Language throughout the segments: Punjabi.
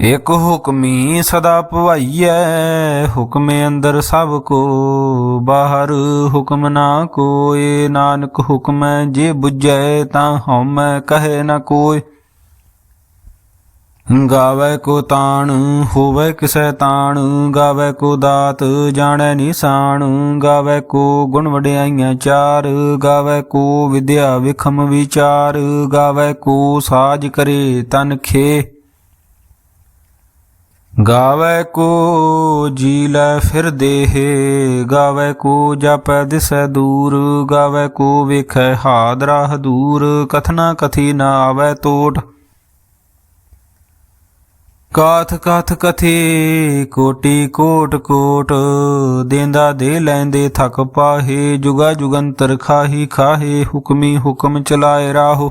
ਇਕ ਹੁਕਮੀ ਸਦਾ ਭਵਾਈਐ, ਹੁਕਮੇ ਅੰਦਰ ਸਭ ਕੋ। ਬਾਹਰ ਹੁਕਮ ਨਾ ਕੋਏ, ਨਾਨਕ ਹੁਕਮੈ ਜੇ 부ਜੈ ਤਾਂ ਹਉਮੈ ਕਹੇ ਨਾ ਕੋਇ ਗਾਵੇ ਕੋ ਤਾਣ, ਹੋਵੇ ਕਿਸੈ ਤਾਣ, ਗਾਵੇ ਕੋ ਦਾਤ, ਜਾਣੈ ਨਿਸ਼ਾਨ। ਗਾਵੇ ਕੋ ਗੁਣ ਵਡਿਆਈਆਂ ਚਾਰ, ਗਾਵੇ ਕੋ ਵਿਦਿਆ ਵਿਖਮ ਵਿਚਾਰ। ਗਾਵੇ ਕੋ ਸਾਜ ਕਰੇ ਤਨ ਖੇ। ਗਾਵੇ ਕੋ ਜੀ ਲੈ ਫਿਰ ਦੇਹ, ਗਾਵੇ ਕੋ ਜਪੈ ਦਿਸੈ ਦੂਰ, ਗਾਵੇ ਕੋ ਵੇਖੈ ਹਾਦਰਾ ਹਦੂਰ ਕਥਨਾ ਕਥੀ ਨਾ ਆਵੈ ਤੋਟ। ਕਾਥ ਕਾਥ ਕਥੀ, ਕੋਟੀ ਕੋਟ ਕੋਟ, ਦੇਂਦਾ ਦੇ ਲੈਂਦੇ ਥਕ ਪਾਹੇ, ਜੁਗਾ ਜੁਗੰਤਰ ਖਾਹੀ ਖਾਹੇ, ਹੁਕਮੀ ਹੁਕਮ ਚਲਾਏ ਰਾਹੋ।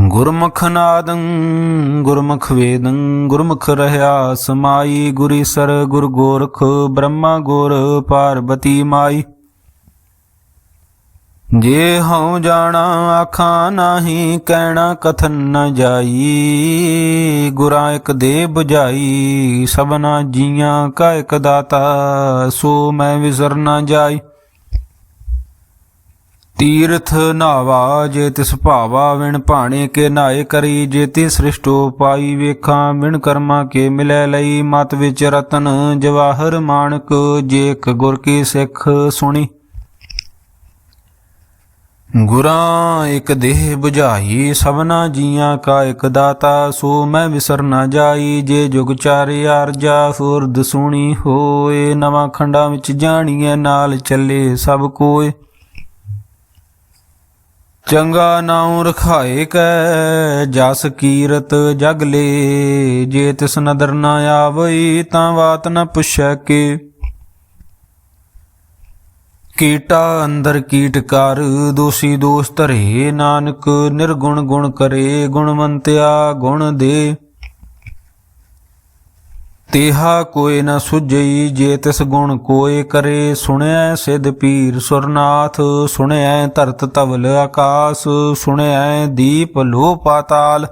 ਗੁਰਮੁਖ ਨਾਦੰ, ਗੁਰਮੁਖ ਵੇਦੰ, ਗੁਰਮੁਖ ਰਹਾ ਸਮਾਈ, ਗੁਰੀ ਸਰ ਗੁਰ ਗੋਰਖ, ਬ੍ਰਹਮਾ ਗੁਰ ਪਾਰਬਤੀ ਮਾਈ। ਜੇ ਹਉ ਜਾਣਾ ਆਖਾਂ ਨਾਹੀ, ਕਹਿਣਾ ਕਥਨ ਨ ਜਾਈ। ਗੁਰਾਂ ਇੱਕ ਦੇ 부ਝਾਈ ਸਭਨਾ ਜੀਆਂ ਕਾ ਇੱਕ ਦਾਤਾ, ਸੋ ਮੈਂ ਵਿਸਰ ਨਾ ਜਾਈ। ਤੀਰਥ ਨਾਵਾ ਜੇ ਤਿਸ ਭਾਵਾ ਵਿਣ ਭਾਣੇ ਕੇ ਨਾਏ ਕਰੀ, ਜੇ ਤੇ ਸ੍ਰਿਸ਼ਟੋ ਪਾਈ ਵੇਖਾਂ, ਵਿਣ ਕਰਮਾ ਕੇ ਮਿਲੈ ਲਈ, ਮਤ ਵਿੱਚ ਰਤਨ ਜਵਾਹਰ ਮਾਨਕ ਜੇਕ ਗੁਰ ਕੀ ਸਿੱਖ ਸੁਣੀ। ਗੁਰਾਂ ਇਕ ਦੇਹ 부ਝਾਈ ਸਭਨਾ ਜੀਆਂ ਕਾ ਇੱਕ ਦਾਤਾ, ਸੋ ਮੈਂ ਵਿਸਰ ਨਾ ਜਾਈ, ਜੇ ਜੁਗ ਚਾਰੇ ਆਰਜਾ ਫੁਰਦ ਸੁਣੀ ਹੋਏ, ਨਵਾਂ ਖੰਡਾਂ ਵਿੱਚ ਜਾਣੀਐ, ਨਾਲ ਚੱਲੇ ਸਭ ਕੋਏ। ਚੰਗਾ ਨਾਉ ਰਖਾਏ ਕੈ, ਜਸ ਕੀਰਤ ਜਗ ਲੇ। ਜੇ ਤਿਸ ਨਦਰ ਨਾ ਆਵਈ, ਤਾਂ ਬਾਤ ਨ ਪੁੱਛੈ ਕੇ। ਕੀਟਾ ਅੰਦਰ ਕੀਟ ਕਰ, ਦੋਸੀ ਦੋਸ ਧਰੇ। ਨਾਨਕ ਨਿਰਗੁਣ ਗੁਣ ਕਰੇ ਗੁਣਵੰਤਿਆ ਗੁਣ ਦੇ। ਤੇਹਾ ਕੋਏ ਨ ਸੁਝਈ ਜੇ ਤਿਸ ਗੁਣ ਕੋਏ ਕਰੇ। ਸੁਣਿਐ ਸਿਧ ਪੀਰ ਸੁਰਨਾਥ, ਸੁਣਿਐ ਧਰਤ ਧਵਲ ਆਕਾਸ, ਸੁਣਿਐ ਦੀਪ ਲੋ ਪਾਤਾਲ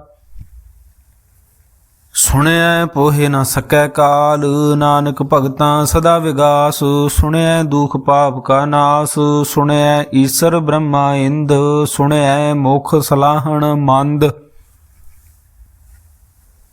ਸੁਣਿਐ ਪੋਹੇ ਨ ਸਕੈ ਕਾਲ, ਨਾਨਕ ਭਗਤਾਂ ਸਦਾ ਵਿਗਾਸ। ਸੁਣਿਐ ਦੁਖ ਪਾਪ ਕਾ ਨਾਸ, ਸੁਣਿਐ ਈਸ਼ਰ ਬ੍ਰਹਮਾ ਇੰਦ। ਸੁਣਿਐ ਮੁਖ ਸਲਾਹਣ ਮੰਦ।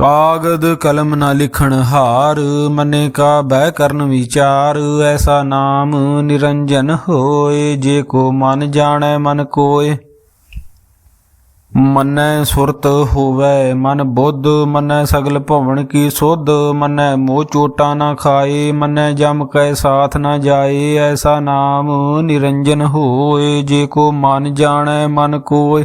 ਕਾਗਦ ਕਲਮ ਨਾ ਲਿਖਣ ਹਾਰ, ਮਨੇ ਕਾ ਬਹਿ ਕਰਨ ਵਿਚਾਰ, ਐਸਾ ਨਾਮ ਨਿਰੰਜਨ ਹੋਏ, ਜੇ ਕੋ ਮਨ ਜਾਣੈ ਮਨ ਕੋਏ। ਮਨੈ ਸੁਰਤ ਹੋਵੈ ਮਨ ਬੁੱਧ, ਮਨੈ ਸਗਲ ਭਵਨ ਕੀ ਸੁਧ, ਮੰਨੈ ਮੋਹ ਚੋਟਾ ਨਾ ਖਾਏ, ਮੰਨੈ ਜਮ ਕੈ ਸਾਥ ਨਾ ਜਾਏ, ਐਸਾ ਨਾਮ ਨਿਰੰਜਨ ਹੋਏ, ਜੇ ਕੋ ਮਨ ਜਾਣੈ ਮਨ ਕੋਏ।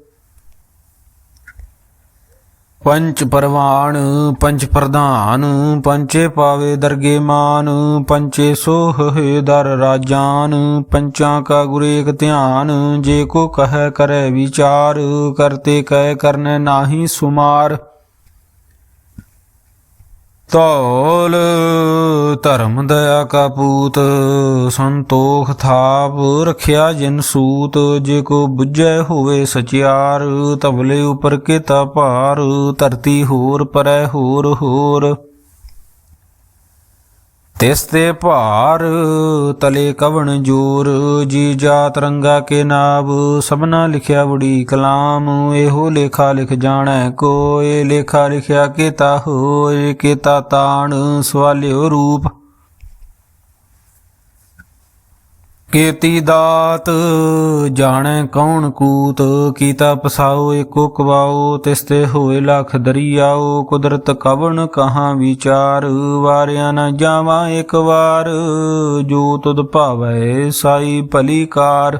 ਪੰਚ ਪਰਵਾਨ ਪੰਚ ਪ੍ਰਧਾਨ, ਪੰਚੇ ਪਾਵੇ ਦਰਗੇ ਮਾਨ, ਪੰਚੇ ਸੋਹੇ ਦਰ ਰਾਜਾਨ, ਪੰਚਾਂ ਕਾ ਗੁਰ ਧਿਆਨ, ਜੇ ਕੋ ਕਹੈ ਕਰੈ ਵਿਚਾਰ, ਕਰਤੇ ਕਹਿ ਕਰਨੇ ਨਾਹੀ ਸੁਮਾਰ। ਤੌਲ ਧਰਮ ਦਇਆ ਕਾ ਪੂਤ, ਸੰਤੋਖ ਥਾਪ ਰਖਿਆ ਜਿਨ ਸੂਤ, ਜੇ ਕੋ ਬੁੱਝੈ ਹੋਵੇ ਸਚਿਆਰ ਤਬਲੇ ਉਪਰ ਕੀਤਾ ਭਾਰ, ਧਰਤੀ ਹੋਰ ਪਰੈ ਹੋਰ ਹੋਰ। ਤਿਸ ਤੇ ਭਾਰ ਤਲੇ ਕਵਣ ਜੋਰ, ਜੀ ਜਾਤ ਰੰਗਾ ਕੇ ਨਾਮ ਸਭਨਾ ਲਿਖਿਆ ਬੜੀ ਕਲਾਮ, ਇਹੋ ਲੇਖਾ ਲਿਖ ਜਾਣੈ ਕੋਏ, ਲੇਖਾ ਲਿਖਿਆ ਕੀਤਾ ਹੋਏ, ਕੀਤਾ ਤਾਣ ਸਵਾਲਿਓ ਰੂਪ। ਕੀਤੀ ਦਾਤ, ਜਾਣੈ ਕੌਣ ਕੂਤ? ਕੀਤਾ ਪਸਾਓ, ਏਕੋ ਕਵਾਓ, ਤਿਸ ਤੇ ਹੋਏ ਲਖ ਦਰਿਆਓ। ਕੁਦਰਤ ਕਵਣ ਕਹਾਂ ਵਿਚਾਰ? ਵਾਰਿਆ ਨ ਜਾਵਾਂ ਇੱਕ ਵਾਰ, ਜੋ ਤੁਧ ਭਾਵੈ ਸਾਈ ਭਲੀ ਕਾਰ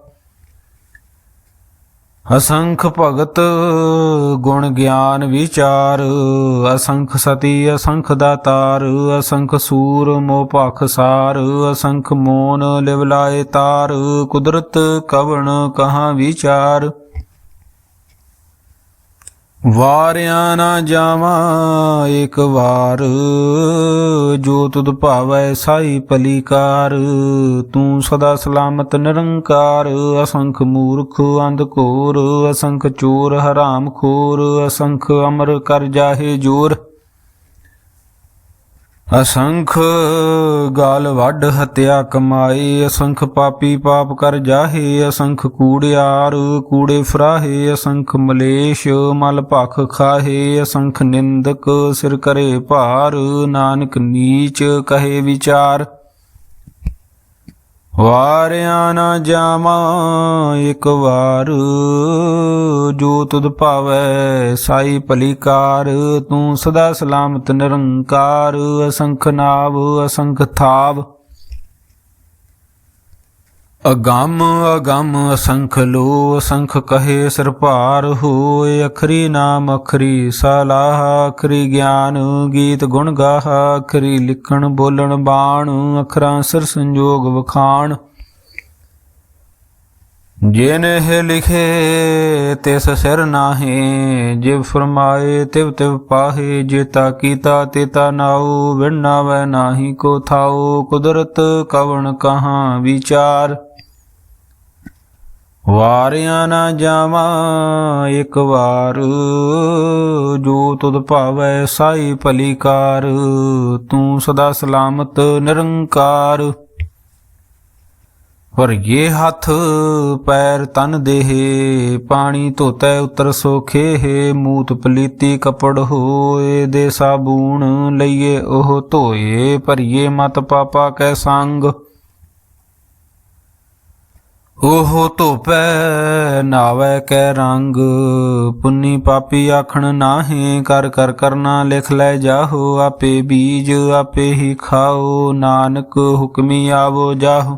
ਅਸੰਖ ਭਗਤ ਗੁਣ ਗਿਆਨ ਵਿਚਾਰ, ਅਸੰਖ ਸਤੀ, ਅਸੰਖ ਦਾਤਾਰ, ਅਸੰਖ ਸੂਰ ਮੋਹ ਭਖ ਸਾਰ, ਅਸੰਖ ਮੋਨ ਲਿਵ ਲਾਏ ਤਾਰ, ਕੁਦਰਤ ਕਵਣ ਕਹਾਂ ਵਿਚਾਰ। ਵਾਰਿਆ ਨਾ ਜਾਵਾਂ ਇੱਕ ਵਾਰ, ਜੋ ਤੁਧ ਭਾਵੈ ਸਾਈ ਭਲੀਕਾਰ ਤੂੰ ਸਦਾ ਸਲਾਮਤ ਨਿਰੰਕਾਰ, ਅਸੰਖ ਮੂਰਖ ਅੰਧ ਘੋਰ, ਅਸੰਖ ਚੋਰ ਹਰਾਮ ਖੋਰ, ਅਸੰਖ ਅਮਰ ਕਰ ਜਾਹੇ ਜੋਰ। ਅਸੰਖ ਗਾਲ ਵੱਡ ਹਤਿਆ ਕਮਾਏ, ਅਸੰਖ ਪਾਪੀ ਪਾਪ ਕਰ ਜਾਹੇ, ਅਸੰਖ ਕੂੜਿਆਰ ਕੂੜੇ ਫਰਾਹੇ, ਅਸੰਖ ਮਲੇਸ਼ ਮਲ ਭਖ ਖਾਹੇ, ਅਸੰਖ ਨਿੰਦਕ ਸਿਰ ਕਰੇ ਭਾਰ, ਨਾਨਕ ਨੀਚ ਕਹੇ ਵਿਚਾਰ। ਵਾਰਿਆ ਨਾ ਜਾਵਾਂ, ਇੱਕ ਵਾਰ ਜੋ ਤੁਧ ਭਾਵੈ ਸਾਈ ਭਲੀਕਾਰ, ਤੂੰ ਸਦਾ ਸਲਾਮਤ ਨਿਰੰਕਾਰ, ਅਸੰਖ ਨਾਵ, ਅਸੰਖ ਥਾਵ। ਅਗੰਮ ਅਗੰਮ ਅਸੰਖ ਲੋ ਅਸੰਖ ਕਹੇ ਸਿਰ ਹੋਏ, ਅਖਰੀ ਨਾਮ, ਅਖਰੀ ਸਲਾਹ ਅਖਰੀ ਗਿਆਨ, ਗੀਤ ਗੁਣ ਗਾਹ, ਅਖਰੀ ਲਿਖਣ, ਬੋਲਣ, ਬਾਣ, ਅਖਰਾਂ, ਸਿਰ ਸੰਜੋਗ ਵਖਾਣ। ਜਿਨ ਇਹ ਲਿਖੇ, ਤਿਸ ਸਿਰ ਨਾਹੀ, ਜਿਵ ਫਰਮਾਏ, ਤਿਵ ਤਿਵ ਪਾਹੇ, ਜੇਤਾ ਕੀਤਾ, ਤੇਤਾ ਨਾਉ ਵਿਣਾਵੈ ਨਾਹੀ ਕੋ ਥਾਉ, ਕੁਦਰਤ ਕਵਣ ਕਹਾਂ ਵਿਚਾਰ। ਵਾਰਿਆ ਨਾ ਜਾਵਾਂ, ਇੱਕ ਵਾਰ। ਜੋ ਤੁਧ ਭਾਵੈ ਸਾਈ ਭਲੀ ਕਾਰ ਤੂੰ ਸਦਾ ਸਲਾਮਤ ਨਿਰੰਕਾਰ। ਪਰ ਇਹ ਹੱਥ ਪੈਰ ਤਨ ਦੇਹ, ਪਾਣੀ ਧੋਤੈ ਉਤਰ ਸੋਖੇ ਮੂਤ ਪਲੀਤੀ ਕਪੜ ਹੋਏ ਦੇ ਸਾਬੂਣ, ਲਈਏ ਉਹ ਧੋਏ, ਭਰੀਏ ਮਤ ਪਾਪਾ ਕੈ ਸੰਗ। ਉਹ ਧੋਪੈ ਨਾਵੈ ਕੈ ਰੰਗ, ਪੁੰਨੀ ਪਾਪੀ ਆਖਣ ਨਾਹੀ, ਕਰ ਕਰ ਕਰਨਾ ਲਿਖ ਲੈ ਜਾਹੋ, ਆਪੇ ਬੀਜ ਆਪੇ ਹੀ ਖਾਓ, ਨਾਨਕ ਹੁਕਮੀ ਆਵੋ ਜਾਹੋ।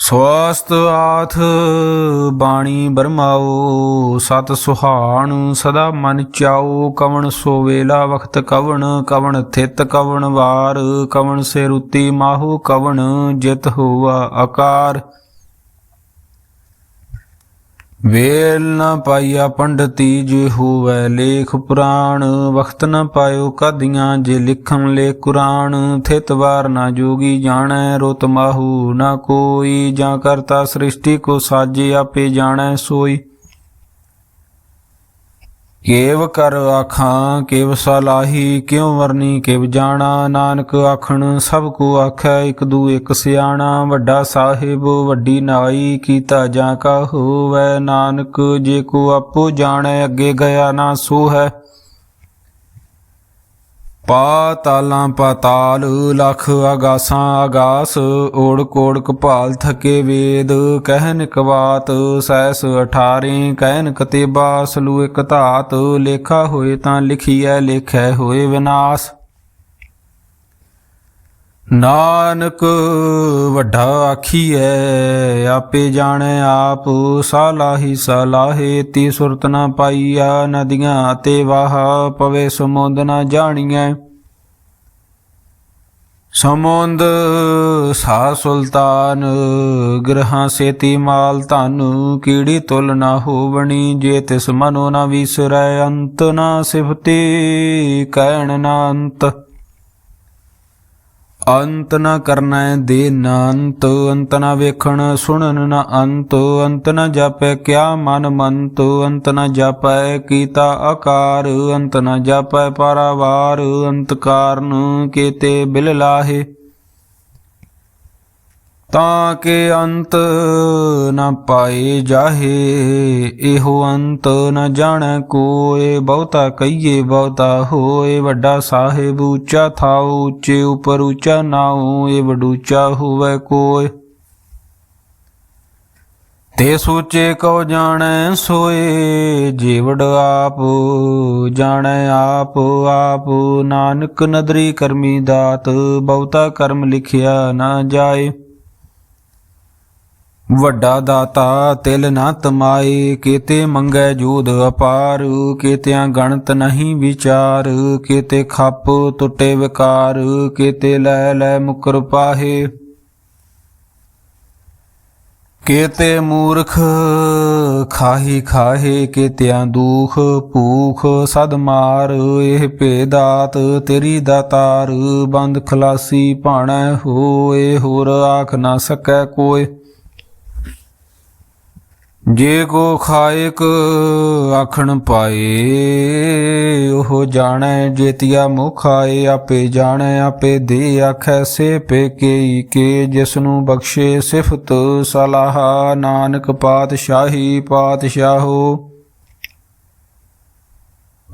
ਸਵਾਸਤ ਆਥ ਬਾਣੀ ਬਰਮਾਓ, ਸਤ ਸੁਹਾਣ ਸਦਾ ਮਨ ਚਾਓ, ਕਵਣ ਸੋ ਵੇਲਾ ਵਖਤ ਕਵਣ ਕਵਣ ਥਿਤ ਕਵਣ ਵਾਰ, ਕਵਣ ਸੇ ਰੁਤੀ ਮਾਹੂ ਕਵਣ ਜਿਤ ਹੋਵਾ ਆਕਾਰ। ਵੇਲ ਨ ਪਾਈਆ ਪੰਡਤੀ ਜੇ ਹੋਵੈ ਲੇਖ ਪੁਰਾਣ, ਵਖਤ ਨ ਪਾਇਓ ਕਦੀਆਂ ਜੇ ਲਿਖਮ ਲੇ ਕੁਰਾਨ। ਥਿਤ ਵਾਰ ਨਾ ਜੋਗੀ ਜਾਣੈ, ਰੁਤ ਮਾਹੂ ਨਾ ਕੋਈ, ਜਾਂ ਕਰਤਾ ਸ੍ਰਿਸ਼ਟੀ ਕੋ ਸਾਜੇ ਆਪੇ ਜਾਣੈ ਸੋਈ। ਕੇਵ ਕਰ ਆਖਾਂ, ਕੇਵ ਸਲਾਹੀ ਕਿਉ ਵਰਨੀ? ਕੇਵ ਜਾਣਾ, ਨਾਨਕ ਆਖਣ, ਸਭ ਕੋ ਆਖੈ ਇਕ ਦੂ ਇਕ ਸਿਆਣਾ। ਵੱਡਾ ਸਾਹਿਬ, ਵੱਡੀ ਨਾਈ ਕੀਤਾ ਜਾਂ ਕਾ ਹੋਵੈ? ਨਾਨਕ ਜੇ ਕੋ ਆਪੋ ਜਾਣੈ, ਅੱਗੇ ਗਿਆ ਨਾ ਸੋ ਹੈ ਪਾਤਾਲਾਂ ਪਾਤਾਲ, ਲਖ ਆਗਾਸਾਂ ਆਗਾਸ ਓੜ ਕੋੜ ਕਪਾਲ ਥਕੇ ਵੇਦ, ਕਹਿਨ ਕਵਾਤ ਸੈਸ 18 ਕਹਿਨ ਕਤੇਬਾ ਸਲੂ ਇਕ ਧਾਤ, ਲੇਖਾ ਹੋਏ ਤਾਂ ਲਿਖੀਐ ਲੇਖੈ ਹੋਏ ਵਿਨਾਸ਼। ਨਾਨਕ ਵੱਡਾ ਆਖੀਐ, ਆਪੇ ਜਾਣੈ ਆਪ ਸਾਲਾਹੀ ਸਾਲਾਹੇ, ਤੀ ਸੁਰਤ ਨਾ ਪਾਈਆ ਨਦੀਆਂ ਤੇ ਵਾਹ, ਪਵੇ ਸਮੁੰਦ ਨਾ ਜਾਣੀਐ। ਸਮੁੰਦ ਸਾ ਸੁਲਤਾਨ, ਗ੍ਰਹਾਂ ਸੇਤੀ ਮਾਲ ਧਨ, ਕੀੜੀ ਤੁਲ ਨਾ ਹੋਵਣੀ, ਜੇ ਤਿਸ ਮਨੋ ਨਾ ਵਿਸਰੈ, ਅੰਤ ਨਾ ਸਿਫਤੀ, ਕਹਿਣ ਨਾ ਅੰਤ। ਅੰਤ ਨਾ ਕਰਨੈ ਦੇ ਨ ਅੰਤ ਅੰਤ ਨ ਵੇਖਣ ਸੁਣਨ ਨ ਅੰਤ ਅੰਤ ਨ ਜਾਪੈ ਕਿਆ ਮਨ ਮੰਤ, ਅੰਤ ਨਾ ਜਾਪੈ ਕੀਤਾ ਆਕਾਰ, ਅੰਤ ਨਾ ਜਾਪੈ ਪਰਵਾਰ ਅੰਤ ਕਾਰਨ ਕੀਤੇ ਬਿਲ ਲਾਹੇ। ਤਾਂ ਕੇ ਅੰਤ ਨ ਪਾਏ ਜਾਹੇ, ਇਹੋ ਅੰਤ ਨ ਜਾਣੈ ਕੋਏ। ਬਹੁਤਾ ਕਹੀਏ, ਬਹੁਤਾ ਹੋਏ। ਵੱਡਾ ਸਾਹਿਬ ਉੱਚਾ ਥਾਉ ਉੱਚੇ, ਉਪਰ ਉੱਚਾ ਨਾਉ ਇਹ ਵਡੂਚਾ ਹੋਵੇ ਕੋਏ। ਤੇ ਸੋਚੇ ਕਉ ਜਾਣੈ ਸੋਏ ਜੀਵੜ ਆਪ ਜਾਣੈ ਆਪ ਆਪ ਨਾਨਕ ਨਦਰੀ ਕਰਮੀ ਦਾਤ, ਬਹੁਤਾ ਕਰਮ ਲਿਖਿਆ ਨਾ ਜਾਏ। ਵੱਡਾ ਦਾਤਾ, ਤਿਲ ਨਾ ਤਮਾਏ, ਕੀਤੇ ਮੰਗੈ ਜੂਦ ਅਪਾਰ, ਕੀਤਿਆਂ ਗਣਤ ਨਹੀਂ ਵਿਚਾਰ, ਕੀਤੇ ਖੱਪ ਟੁੱਟੇ ਵਿਕਾਰ, ਕੀਤੇ ਲੈ ਲੈ ਮੁਕਰ ਪਾਹੇ। ਕੀਤੇ ਮੂਰਖ ਖਾਹੀ ਖਾਹੇ, ਕੀਤਿਆਂ ਦੁਖ ਭੂਖ ਸਦ ਮਾਰ, ਇਹ ਭੇਦਾਤ ਤੇਰੀ ਦਾਤਾਰ, ਬੰਦ ਖਲਾਸੀ ਭਾਣੈ ਹੋਏ, ਹੋਰ ਆਖ ਨਾ ਸਕੈ ਕੋਏ। ਜੇ ਕੋ ਖਾਇਕ ਆਖਣ ਪਾਏ, ਉਹ ਜਾਣੈ ਜੇਤੀਆ ਮੁਖ ਆਏ, ਆਪੇ ਜਾਣੈ, ਆਪੇ ਦੇ ਆਖੈ, ਸੇ ਪੇਕੇ ਕੇ ਜਿਸ ਨੂੰ ਬਖਸ਼ੇ ਸਿਫਤ ਸਲਾਹ, ਨਾਨਕ ਪਾਤਸ਼ਾਹੀ ਪਾਤਸ਼ਾਹੋ।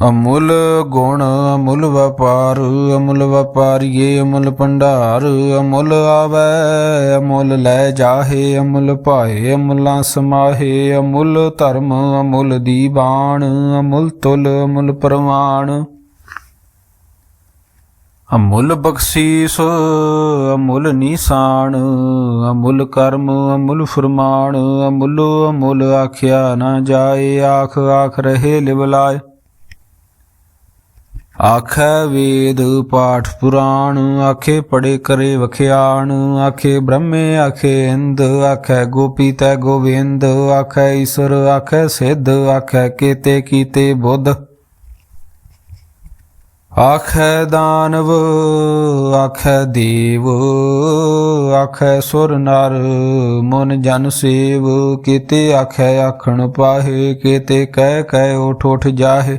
ਅਮੁੱਲ ਗੁਣ, ਅਮੁੱਲ ਵਪਾਰ, ਅਮੁੱਲ ਵਪਾਰੀਏ, ਅਮੁੱਲ ਭੰਡਾਰ, ਅਮੁੱਲ ਆਵੈ, ਅਮੁੱਲ ਲੈ ਜਾਹੇ, ਅਮੁੱਲ ਭਾਏ, ਅਮੁੱਲਾਂ ਸਮਾਹੇ, ਅਮੁੱਲ ਧਰਮ, ਅਮੁੱਲ ਦੀ ਬਾਣ, ਅਮੁੱਲ ਤੁਲ, ਅਮੁੱਲ ਪ੍ਰਮਾਣ ਅਮੁੱਲ ਬਖਸ਼ੀਸ, ਅਮੁੱਲ ਨਿਸ਼ਾਨ ਅਮੁੱਲ ਕਰਮ, ਅਮੁੱਲ ਫਰਮਾਨ, ਅਮੁੱਲ ਅਮੁੱਲ ਆਖਿਆ ਨਾ ਜਾਏ ਆਖ ਆਖ ਰਹੇ ਲਿਵਲਾਏ। ਆਖੈ ਵੇਦ ਪਾਠ ਪੁਰਾਣ, ਆਖੇ ਪੜੇ ਕਰੇ ਵਖਿਆਣ, ਆਖੇ ਬ੍ਰਹਮੇ, ਆਖੇ ਇੰਦ, ਆਖੈ ਗੋਪੀ ਤੈ ਗੋਵਿੰਦ ਆਖੈ ਈਸ਼ਰ, ਆਖੈ ਸਿੱਧ, ਆਖੈ ਕੀਤੇ ਕੀਤੇ ਬੁੱਧ। ਆਖੈ ਦਾਨਵ, ਆਖੈ ਦੇਵ, ਆਖੈ ਸੁਰ ਨਰ, ਮਨ ਜਨ ਸੇਵ, ਕੀਤੇ ਆਖੈ ਆਖਣ ਪਾਹੇ, ਕੀਤੇ ਕਹਿ ਕਹਿ ਉਠ ਉਠ ਜਾਹੇ।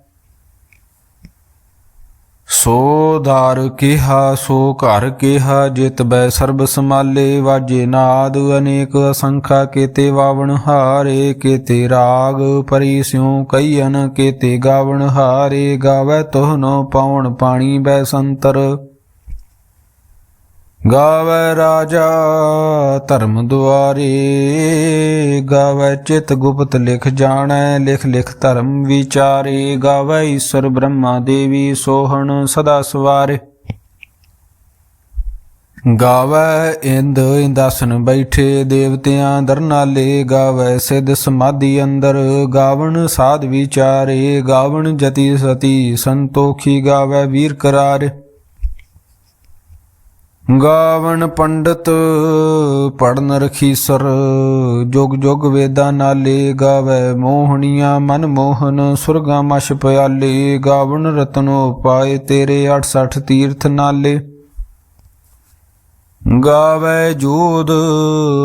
ਸੋ ਧਾਰ ਕਿਹਾ, ਸੋ ਘਰ ਕਿਹਾ, ਜਿਤ ਬੈ ਸਰਬ ਸਮਾਲੇ ਵਾਜੇ ਨਾਦ ਅਨੇਕ ਅਸੰਖਾ, ਕੀਤੇ ਵਾਵਣ ਹਾਰੇ, ਕੀਤੇ ਰਾਗ ਪਰੀ ਸਿਉ ਕਈਨ ਕੀਤੇ ਗਾਵਣ ਹਾਰੇ, ਗਾਵੇ ਤੋਹਨੋ ਪਾਉਣ, ਪਾਣੀ ਬੈ ਸੰਤਰ। ਗਾਵੇ ਰਾਜਾ ਧਰਮ ਦੁਆਰੇ, ਗਾਵੈ ਚਿਤ ਗੁਪਤ ਲਿਖ ਜਾਣੈ, ਲਿਖ ਲਿਖ ਧਰਮ ਵਿਚਾਰੇ, ਗਾਵੇ ਈਸ਼ਰ ਬ੍ਰਹਮਾ ਦੇਵੀ ਸੋਹਣ ਸਦਾ ਸਵਾਰੇ। ਗਾਵੈ ਇੰਦ ਇੰਦਾਸਨ ਬੈਠੇ, ਦੇਵਤਿਆਂ ਦਰਨਾਲੇ, ਗਾਵੈ ਸਿੱਧ ਸਮਾਧੀ ਅੰਦਰ, ਗਾਵਣ ਸਾਧ ਵਿਚਾਰੇ, ਗਾਵਣ ਜਤੀ ਸਤੀ ਸੰਤੋਖੀ ਗਾਵੈ ਵੀਰ ਕਰਾਰੇ। ਗਾਵਣ ਪੰਡਤ ਪੜਨ ਰਖੀਸਰ, ਜੁਗ ਜੁਗ ਵੇਦਾਂ ਨਾਲੇ ਗਾਵੇ ਮੋਹਣੀਆਂ ਮਨ ਮੋਹਨ, ਸੁਰਗਾ ਮਛ ਪਿਆਲੇ, ਗਾਵਣ ਰਤਨੋ ਪਾਏ ਤੇਰੇ 68 ਤੀਰਥ ਨਾਲੇ। ਗਾਵੇ ਜੋਧ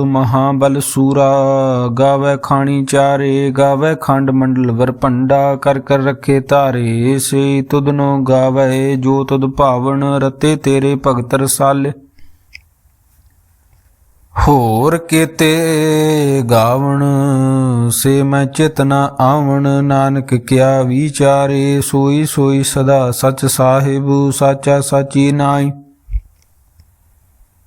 ਮਹਾਬਲ ਸੂਰਾ, ਗਾਵੇ ਖਾਣੀ ਚਾਰੇ, ਗਾਵੇ ਖੰਡ ਮੰਡਲ ਵਰਭੰਡਾ ਕਰ ਕਰ ਰੱਖੇ ਧਾਰੇ, ਸੇ ਤੁਧਨੋ ਗਾਵੇ ਜੋ ਤੁਧ ਭਾਵਨ, ਰਤੇ ਤੇਰੇ ਭਗਤ ਰਸਾਲੇ। ਹੋਰ ਕੀਤੇ ਗਾਵਣ, ਸੇ ਮੈਂ ਚਿਤਨਾ ਆਵਣ, ਨਾਨਕ ਕਿਆ ਵਿਚਾਰੇ, ਸੋਈ ਸੋਈ ਸਦਾ ਸਚ ਸਾਹਿਬ, ਸਾਚਾ ਸਾਚੀ ਨਾਈ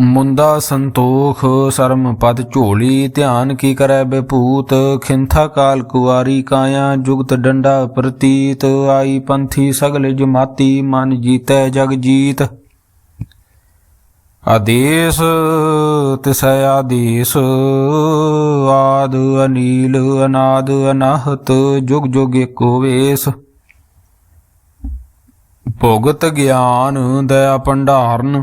ਮੁੰਦਾ ਸੰਤੋਖ ਸਰਮ ਪਦ ਝੋਲੀ, ਧਿਆਨ ਕੀ ਕਰੈ ਬਪੂਤ? ਖਿੰਥਾ ਕਾਲ ਕੁਵਾਰੀ ਕਾਇਆ, ਜੁਗਤ ਡੰਡਾ ਪ੍ਰਤੀਤ। ਆਈ ਪੰਥੀ ਸਗਲ ਜਮਾਤੀ, ਮਨ ਜੀਤੈ ਜਗ ਜੀਤ। ਆਦੇਸ, ਤਿਸੈ ਆਦੇਸ। ਆਦ ਅਨੀਲ, ਅਨਾਦ ਅਨਾਹਤ, ਜੁਗ ਜੁਗ ਏਕੋ ਵੇਸ। ਭੋਗਤ ਗਿਆਨ ਦਇਆ ਭੰਡਾਰਨ।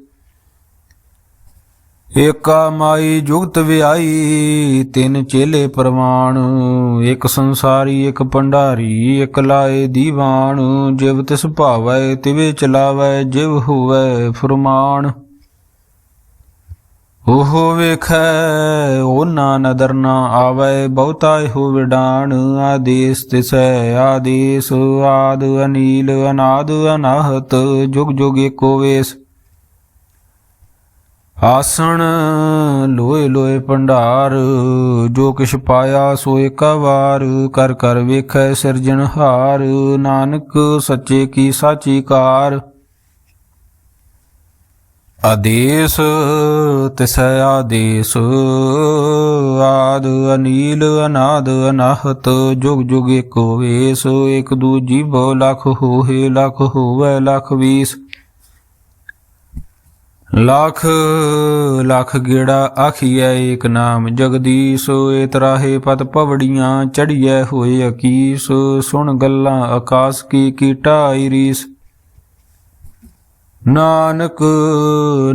ਏਕਾ ਮਾਈ ਜੁਗਤ ਵਿਆਈ, ਤਿੰਨ ਚੇਲੇ ਪ੍ਰਵਾਨ ਇੱਕ ਸੰਸਾਰੀ, ਇੱਕ ਭੰਡਾਰੀ, ਇੱਕ ਲਾਏ ਦੀਵਾਨ। ਜਿਵ ਤਿਸ ਭਾਵੈ, ਤਿਵੇ ਚਲਾਵੈ, ਜਿਵ ਹੋਵੈ ਫਰਮਾਨ। ਉਹ ਵੇਖੈ ਉਹਨਾਂ ਨਦਰ ਨਾ ਆਵੈ, ਬਹੁਤਾ ਹੋ ਵਿਡਾਣ ਆਦੇਸ ਤਿਸੈ, ਆਦੇਸ, ਆਦ ਅਨੀਲ, ਅਨਾਦ, ਅਨਾਹਤ, ਜੁਗ ਜੁਗ ਏਕੋ ਵੇਸ। ਆਸਣ ਲੋਏ ਲੋਏ ਭੰਡਾਰ, ਜੋ ਕਿਛ ਪਾਇਆ ਸੋ ਏਕਾ ਵਾਰ, ਕਰ ਕਰ ਵੇਖੈ ਸਿਰਜਣਹਾਰ ਨਾਨਕ ਸੱਚੇ ਕੀ ਸਾਚੀ ਕਾਰ। ਆਦੇਸ, ਤਿਸੈ ਆਦੇਸ, ਆਦ ਅਨੀਲ, ਅਨਾਦ ਅਨਾਹਤ, ਜੁਗ ਜੁਗ ਏਕੋ ਵੇਸ ਇਕ ਦੂਜੀ ਬਹੁ ਲਖ ਹੋਏ ਲਖ ਹੋਵੇ ਲਖ ਵੀਸ। ਲੱਖ ਲੱਖ ਗੇੜਾ ਆਖੀਐ ਏਕ ਨਾਮ ਜਗਦੀਸ਼, ਏ ਤਰਾਹੇ ਪਤ ਪਵੜੀਆਂ ਚੜੀਐ ਹੋਏ ਅਕੀਸ, ਸੁਣ ਗੱਲਾਂ ਆਕਾਸ ਕੀ ਕੀਟਾ ਆਈ ਰੀਸ। ਨਾਨਕ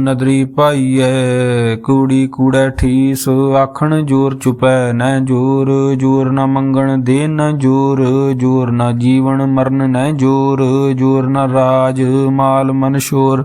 ਨਦਰੀ ਪਾਈਐ, ਕੂੜੀ ਕੂੜੈ ਠੀਸ, ਆਖਣ ਜੋਰ ਚੁਪੈ ਨੈ ਜੋਰ ਜੋਰ ਨਾ ਮੰਗਣ ਦੇ ਨ ਜੋਰ ਜੋਰ ਨਾ ਜੀਵਨ ਮਰਨ ਨੈ ਜੋਰ ਜੋਰ ਨਾ ਰਾਜ ਮਾਲ ਮਨ ਸ਼ੋਰ।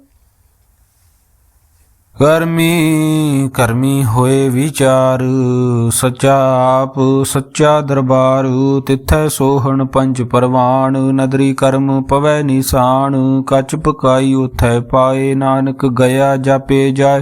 ਕਰਮੀ ਕਰਮੀ ਹੋਏ ਵਿਚਾਰ, ਸੱਚਾ ਆਪ, ਸੱਚਾ ਦਰਬਾਰ, ਤਿੱਥੈ ਸੋਹਣ ਪੰਜ ਪਰਵਾਨ ਨਦਰੀ ਕਰਮ ਪਵੈ ਨਿਸ਼ਾਨ, ਕੱਚ ਪਕਾਈ ਉਥੈ ਪਾਏ ਨਾਨਕ, ਗਿਆ ਜਾਪੇ ਜਾਏ।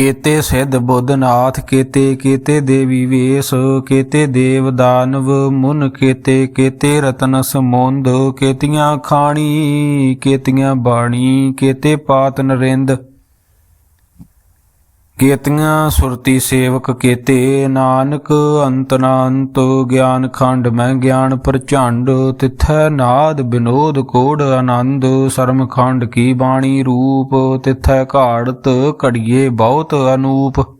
ਕੇਤੇ ਸਿੱਧ ਬੁੱਧਨਾਥ, ਕੇਤੇ ਕੇਤੇ ਦੇਵੀ ਵੇਸ, ਕੇਤੇ ਦੇਵ ਦਾਨਵ ਮੁਨ, ਕੇਤੇ ਕੇਤੇ ਰਤਨ ਸਮੁੰਦ, ਕੇਤੀਆਂ ਖਾਣੀ, ਕੇਤੀਆਂ ਬਾਣੀ, ਕੇਤੇ ਪਾਤ ਨਰਿੰਦ। ਕੇਤੀਆਂ ਸੁਰਤੀ ਸੇਵਕ ਕੇਤੇ ਨਾਨਕ, ਅੰਤ ਨਾ ਅੰਤ ਗਿਆਨ ਖੰਡ ਮੈਂ ਗਿਆਨ ਪ੍ਰਚੰਡ, ਤਿਥੈ ਨਾਦ ਬਿਨੋਦ ਕੋੜ ਆਨੰਦ, ਸਰਮ ਖੰਡ ਕੀ ਬਾਣੀ ਰੂਪ, ਤਿਥੈ ਘਾੜਤ ਘੜੀਏ ਬਹੁਤ ਅਨੂਪ।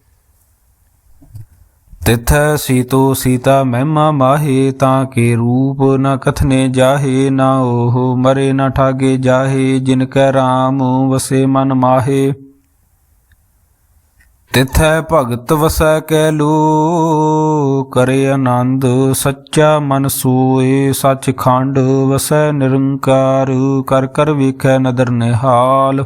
ਤਿਥੈ ਸੀਤੋ ਸੀਤਾ ਮਹਿਮਾ ਮਾਹੇ, ਤਾਂ ਕੇ ਰੂਪ ਨ ਕਥਨੇ ਜਾਹੇ, ਨਾ ਉਹ ਮਰੇ ਨ ਠਾਗੇ ਜਾਹੇ, ਜਿਨ ਕੈ RAM ਵਸੇ ਮਨ ਮਾਹੇ। ਤਿਥੈ ਭਗਤ ਵਸੈ ਕੈ ਲੋ ਕਰੇ ਆਨੰਦ ਸੱਚਾ ਮਨ ਸੋਏ ਸੱਚ ਖੰਡ ਵਸੈ ਨਿਰੰਕਾਰ, ਕਰ ਕਰ ਵੇਖੈ ਨਦਰ ਨਿਹਾਲ।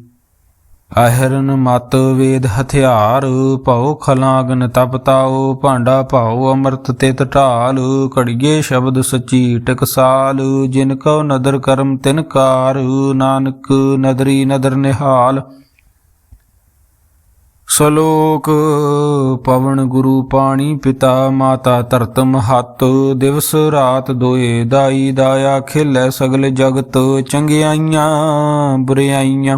ਅਹਰਨ ਮਤ ਵੇਦ ਹਥਿਆਰ, ਭਉ ਖਲਾਗਨ ਤਪਤਾਉ ਭਾਂਡਾ ਭਾਉ ਅੰਮ੍ਰਿਤ ਤਿਤ ਢਾਲ, ਘੜੀਏ ਸ਼ਬਦ ਸਚੀ ਟਕਸਾਲ ਜਿਨ ਕਉ ਨਦਰ ਕਰਮ ਤਿਨ ਕਾਰ, ਨਾਨਕ ਨਦਰੀ ਨਦਰ ਨਿਹਾਲ। ਸਲੋਕ, ਪਵਨ ਗੁਰੂ ਪਾਣੀ ਪਿਤਾ ਮਾਤਾ ਧਰਤ ਮਹਤ ਦਿਵਸ ਰਾਤ ਦੋਏ ਦਾਈ ਦਾਇਆ ਖੇਲੇ ਸਗਲ ਜਗਤ, ਚੰਗਿਆਈਆਂ ਬੁਰਿਆਈਆਂ।